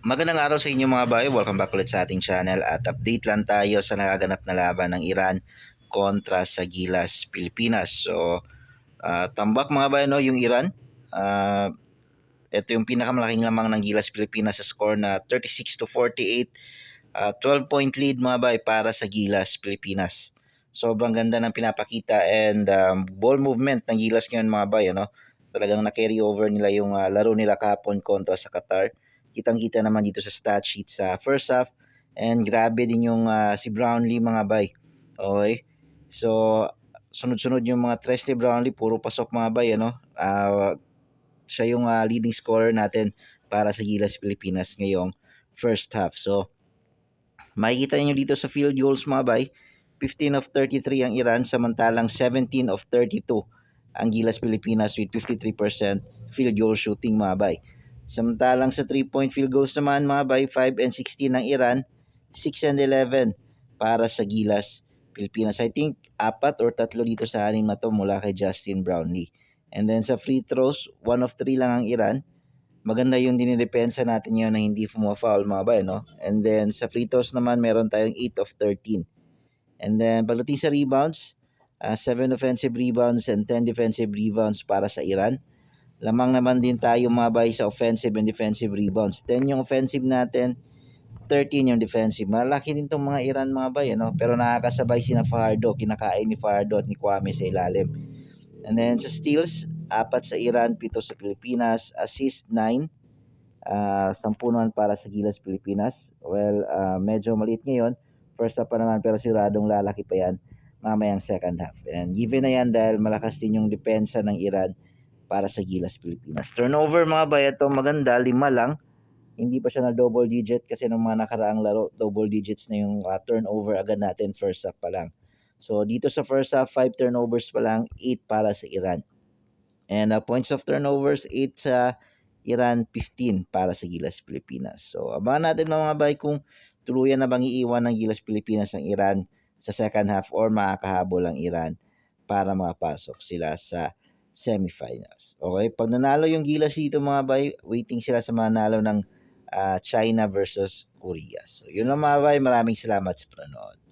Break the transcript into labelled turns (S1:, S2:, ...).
S1: Magandang araw sa inyo mga bayo. Welcome back ulit sa ating channel at update lang tayo sa nagaganap na laban ng Iran kontra sa Gilas, Pilipinas. So, ah, tambak mga bayo no, yung Iran. Ah, ito yung pinakamalaking lamang ng Gilas, Pilipinas sa score na 36 to 48. Ah, 12 point lead mga bayo para sa Gilas, Pilipinas. Sobrang ganda ng pinapakita and um, ball movement ng Gilas ngayon mga bayo no. Talagang na-carry over nila yung ah, laro nila kahapon kontra sa Qatar kitang-kita naman dito sa stat sheet sa first half. And grabe din yung ah, si Brownlee mga bay. Okay? So, sunod-sunod yung mga tres ni Brownlee, puro pasok mga bay, ano? Ah, siya yung ah, leading scorer natin para sa Gilas Pilipinas ngayong first half. So, makikita niyo dito sa field goals mga bay, 15 of 33 ang Iran, samantalang 17 of 32 ang Gilas Pilipinas with 53% field goal shooting mga bay. Samantalang sa 3-point field goals naman mga bay, 5 and 16 ng Iran, 6 and 11 para sa Gilas, Pilipinas. I think apat or tatlo dito sa anim na to mula kay Justin Brownlee. And then sa free throws, 1 of 3 lang ang Iran. Maganda yung dinidepensa natin yun na hindi fumafoul mga bay, no? And then sa free throws naman, meron tayong 8 of 13. And then pagdating sa rebounds, 7 offensive rebounds and 10 defensive rebounds para sa Iran. Lamang naman din tayo mga bay sa offensive and defensive rebounds. 10 yung offensive natin, 13 yung defensive. Malaki din tong mga Iran mga bay, ano? pero nakakasabay si na Fardo, kinakain ni Fardo at ni Kwame sa ilalim. And then sa steals, apat sa Iran, pito sa Pilipinas, assist 9, uh, sampu naman para sa Gilas Pilipinas. Well, uh, medyo maliit ngayon. First half pa naman pero siguradong lalaki pa yan mamayang second half. And given na yan dahil malakas din yung depensa ng Iran para sa Gilas Pilipinas. Turnover mga bay, ito maganda, lima lang. Hindi pa siya na double digit kasi nung mga nakaraang laro, double digits na yung uh, turnover agad natin first half pa lang. So dito sa first half, 5 turnovers pa lang, 8 para sa Iran. And uh, points of turnovers, 8 sa Iran, 15 para sa Gilas Pilipinas. So abangan natin mga bay kung tuluyan na bang iiwan ng Gilas Pilipinas ng Iran sa second half or makakahabol ang Iran para makapasok sila sa semifinals. Okay, pag nanalo yung Gilas dito mga bay, waiting sila sa manalo ng uh, China versus Korea. So yun lang mga bay, maraming salamat sa panonood.